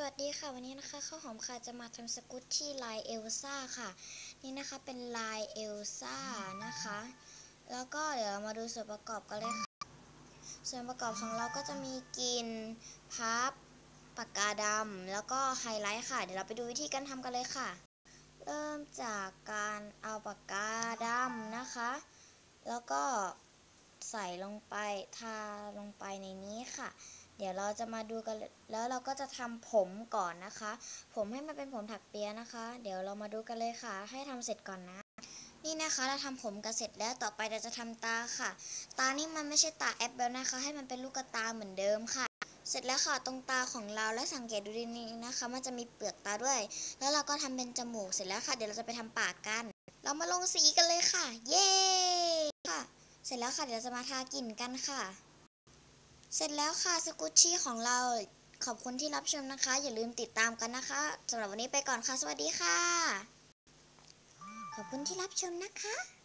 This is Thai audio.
สวัสดีค่ะวันนี้นะคะข้าวหอมค่ะจะมาทำสกุตที่ลายเอลซ่าค่ะ นี่นะคะเป็นลายเอลซ่านะคะ แล้วก็เดี๋ยวเรามาดูส่วนประกอบกันเลยค่ะ ส่วนประกอบของเราก็จะมีกินพับปากกาดำแล้วก็ไฮไลท์ค่ะ เดี๋ยวเราไปดูวิธีการทำกันเลยค่ะ เริ่มจากการเอาปากกาดำนะคะ แล้วก็ใส่ลงไปทาลงไปในนี้ค่ะ เดี๋ยวเราจะมาดูกันแล้วเราก็จะทำผมก่อนนะคะ ผมให้มันเป็นผมถักเปียนะคะ เดี๋ยวเรามาดูกันเลยค่ะ ให้ทำเสร็จก่อนนะ นี่นะคะเราทำผมกันเสร็จแล้วต่อไปเราจะทำตาค่ะ ตานี่มันไม่ใช่ตาแอปเปิลนะคะ ให้มันเป็นลูกตาเหมือนเดิมค่ะ เสร็จแล้วค่ะตรงตาของเราและสังเกตดูดีๆนะคะ มันจะมีเปลือกตาด้วย แล้วเราก็ทำเป็นจมูกเสร็จแล้วค่ะ เดี๋ยวเราจะไปทำปากกัน เรามาลงสีกันเลยค่ะ เย้ค่ะ เสร็จแล้วค่ะเดี๋ยวเราจะมาทากลิ่นกันค่ะ เสร็จแล้วค่ะสกุชชี่ของเราขอบคุณที่รับชมนะคะ อย่าลืมติดตามกันนะคะสำหรับวันนี้ไปก่อนค่ะ สวัสดีค่ะ ขอบคุณที่รับชมนะคะ